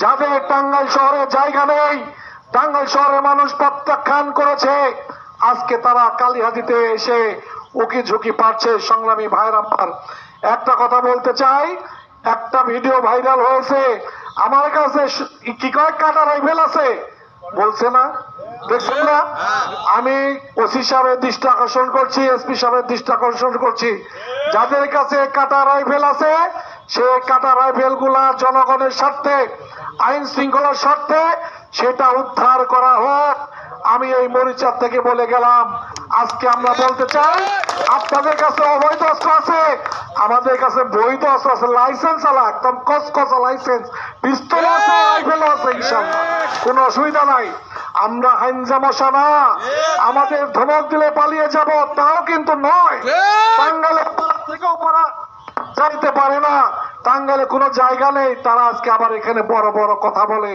যাদের টাঙ্গাইল শহরে জায়গা নেই, টাঙ্গাইল শহরের মানুষ প্রত্যাখ্যান করেছে। আজকে তারা কালীহাতিতে এসে উকি ঝুঁকি পাচ্ছে সংগ্রামী ভাইয়ের আমার একটা কথা বলতে চাই, একটা ভিডিও ভাইরাল হয়েছে। আমার কাছে কি কয় কাটা রাইফেল আছে? বলছে না? দেখছেন না? আমি ওসি সাহেবের দৃষ্টি আকর্ষণ করছি, এসপি সাহেবের দৃষ্টি আকর্ষণ করছি। যাদের কাছে কাটা রাইফেল আছে সে কাটা রাইফেলগুলা জনগণের স্বার্থে আইন শৃঙ্খলার স্বার্থে সেটা উদ্ধার করা হোক। আমি এই মরিচার থেকে বলে গেলাম আজকে আমরা বলতে চাই আপনাদের কাছে অবৈধ অস্ত্র আছে আমাদের কাছে বৈধ অস্ত্র আছে লাইসেন্স আলা একদম কসকসা লাইসেন্স পিস্তল আছে রাইফেল আছে ইনশাল্লাহ কোনো অসুবিধা নাই। আমরা হাইনজা মশা না আমাদের ধমক দিলে পালিয়ে যাব তাও কিন্তু নয়। টাঙ্গালে থেকেও পারা যাইতে পারে না। টাঙ্গালে কোনো জায়গা নেই। তারা আজকে আবার এখানে বড় বড় কথা বলে।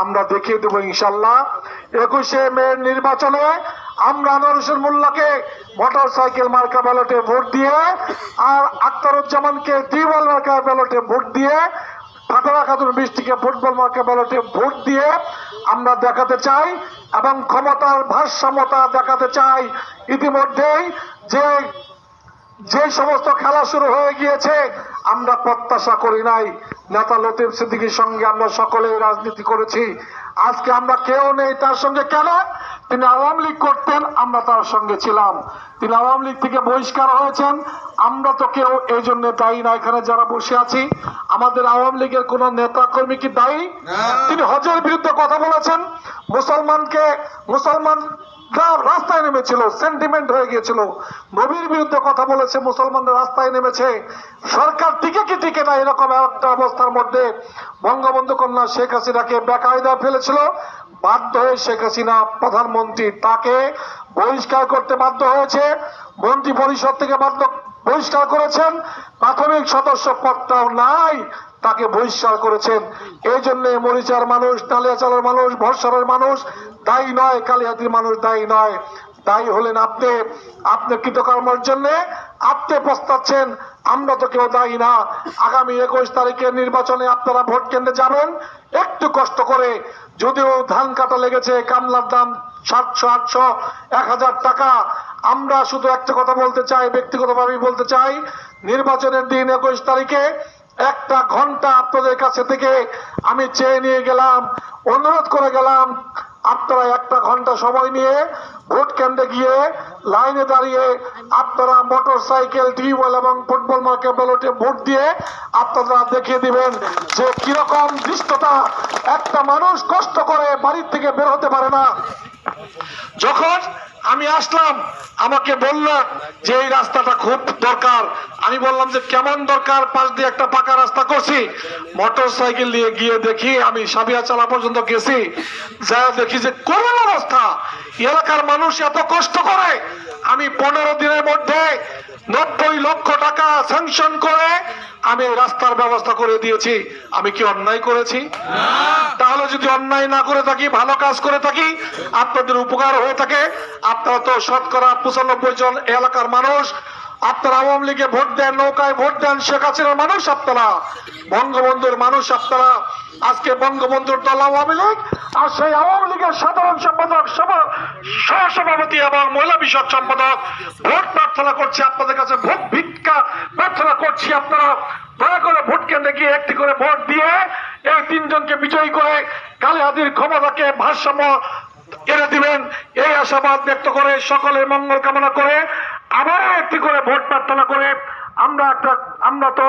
আমরা দেখিয়ে দেবো ইনশাল্লাহ। একুশে মে নির্বাচনে আমরা আনোয়ার মোল্লাকে মোটর সাইকেল মার্কা ব্যালটে ভোট দিয়ে আর আক্তারুজ্জামানকে টিউবওয়েল মার্কা ব্যালটে ভোট দিয়ে, ফাতেমা খাতুন বৃষ্টিকে ফুটবল মার্কা ব্যালটে ভোট দিয়ে আমরা দেখাতে চাই এবং ক্ষমতার ভারসাম্যতা দেখাতে চাই। ইতিমধ্যেই যে যে সমস্ত খেলা শুরু হয়ে গিয়েছে আমরা প্রত্যাশা করি নাই। নেতা লতিফ সিদ্দিকির সঙ্গে আমরা সকলেই রাজনীতি করেছি। আজকে আমরা কেউ নেই তার সঙ্গে কেন? তিনি আওয়ামী লীগ করতেন আমরা তার সঙ্গে ছিলাম। তিনি আওয়ামী লীগ থেকে বহিষ্কার হয়েছেন আমরা তো কেউ এই জন্য দায়ী না এখানে যারা বসে আছি। আমাদের আওয়ামী লীগের কোন নেতা কর্মী কি দায়ী? তিনি হজের বিরুদ্ধে কথা বলেছেন। মুসলমানকে মুসলমান রাস্তায় নেমেছিল সেন্টিমেন্ট হয়ে গিয়েছিল। নবীর বিরুদ্ধে কথা বলেছে, মুসলমানরা রাস্তায় নেমেছে। সরকার টিকে কি টিকে না, এরকম একটা অবস্থার মধ্যে বঙ্গবন্ধু কন্যা শেখ হাসিনাকে বেকায়দা ফেলেছিল। বাধ্য হয়ে শেখ হাসিনা প্রধানমন্ত্রী তাকে বহিষ্কার করতে বাধ্য হয়েছে। মন্ত্রী পরিষদ থেকে বাধ্য বহিষ্কার করেছেন। প্রাথমিক সদস্য পদটাও নাই। তাকে বহিষ্কার করেছেন। এই জন্য মরিচার মানুষ নালিয়াচালের মানুষ, ভরসারের মানুষ, দায়ী নয়, কালিহাতির মানুষ দায়ী নয়। দায়ী হলেন আপনি। আপনি কৃতকর্মের জন্য আপনি পস্তাচ্ছেন আমরা তো কেউ দায়ী না। আগামী একুশ তারিখের নির্বাচনে আপনারা ভোট কেন্দ্রে যাবেন, একটু কষ্ট করে। যদিও ধান কাটা লেগেছে, কামলার দাম সাতশো, আটশো, এক হাজার টাকা। আমরা শুধু একটা কথা বলতে চাই ব্যক্তিগতভাবে বলতে চাই, নির্বাচনের দিন একুশ তারিখে একটা ঘণ্টা আপনাদের কাছে থেকে আমি চেয়ে নিয়ে গেলাম, অনুরোধ করে গেলাম, আপনারা একটা ঘণ্টা সময় নিয়ে ভোট কেন্দ্রে গিয়ে লাইনে দাঁড়িয়ে আপনারা মোটর সাইকেল, টিউবওয়েল এবং ফুটবল মার্কে ব্যালটে ভোট দিয়ে আপনারা দেখিয়ে দিবেন যে কীরকম দৃষ্টতা একটা মানুষ কষ্ট করে বাড়ির থেকে বের হতে পারে না। যখন আমি আসলাম, আমাকে বলল যে এই রাস্তাটা খুব দরকার। আমি বললাম যে কেমন দরকার? পাশ দিয়ে একটা পাকা রাস্তা করছি। মোটর সাইকেল নিয়ে গিয়ে দেখি আমি সাবিয়া চালা পর্যন্ত গেছি। যা দেখি যে করুণ অবস্থা। এলাকার মানুষ এত কষ্ট করে। আমি পনেরো দিনের মধ্যে নব্বই লক্ষ টাকা স্যাংশন করে আমি রাস্তার ব্যবস্থা করে দিয়েছি। আমি কি অন্যায় করেছি? তাহলে যদি অন্যায় না করে থাকি, ভালো কাজ করে থাকি, আপনাদের উপকার হয়ে থাকে। আপনারা তো শতকরা পঁচানব্বই জন এলাকার মানুষ আপনারা আওয়ামী লীগে ভোট দেন, নৌকায় ভোট দেন, শেখ হাসিনার মানুষ আপনারা, বঙ্গবন্ধুর মানুষ আপনারা। আজকে বঙ্গবন্ধুর দল আওয়ামী লীগ, আর সেই আওয়ামী লীগের সাধারণ সম্পাদক, সভা- সহসভাপতি এবং মহিলা বিষয়ক সম্পাদক ভোট প্রার্থনা করছি, আপনাদের কাছে ভোট ভিক্ষা প্রার্থনা করছি আপনারা। দয়া করে ভোট কেন্দ্রে গিয়ে একটি করে ভোট দিয়ে এই তিনজনকে বিজয়ী করে কালীহাতির ক্ষমতাকে ভারসাম্য এনে দিবেন। এই আশাবাদ ব্যক্ত করে সকলের মঙ্গল কামনা করে আবারও একটি করে ভোট প্রার্থনা করে আমরা একটা, আমরা তো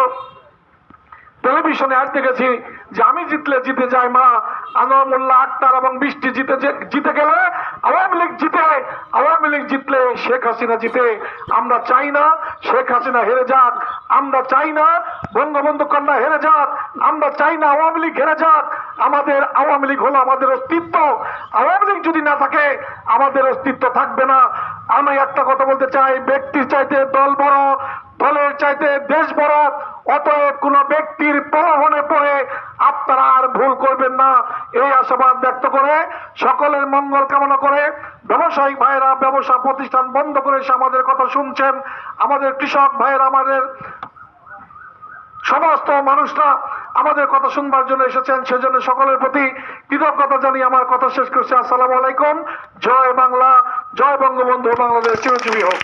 টেলিভিশনে আর দেখেছি যে আমি জিতলে জিতে যায় মা আনোয়ার আক্তার এবং বৃষ্টি জিতে জিতে গেলে আওয়ামী লীগ জিতে, আওয়ামী লীগ জিতলে শেখ হাসিনা জিতে। আমরা চাই না শেখ হাসিনা হেরে যাক, আমরা চাই না বঙ্গবন্ধু কন্যা হেরে যাক, আমরা চাই না আওয়ামী লীগ হেরে যাক। আমাদের আওয়ামী লীগ হলো আমাদের অস্তিত্ব। আওয়ামী লীগ যদি না থাকে, আমাদের অস্তিত্ব থাকবে না। আমি একটা কথা বলতে চাই, ব্যক্তির চাইতে দল বড়, দলের চাইতে দেশ বড়, অতএব কোন ব্যক্তির প্রলোভনে পড়ে আপনারা আর ভুল করবেন না। এই আশাবাদ ব্যক্ত করে সকলের মঙ্গল কামনা করে ব্যবসায়িক ভাইয়েরা ব্যবসা প্রতিষ্ঠান বন্ধ করে আমাদের কথা শুনছেন। আমাদের কৃষক ভাইয়েরা আমাদের সমস্ত মানুষরা আমাদের কথা শুনবার জন্য এসেছেন। সেজন্য সকলের প্রতি কৃতজ্ঞতা জানিয়ে আমার কথা শেষ করছি। আসসালামু আলাইকুম। জয় বাংলা। জয় বঙ্গবন্ধু বাংলাদেশ চিরজীবী হোক।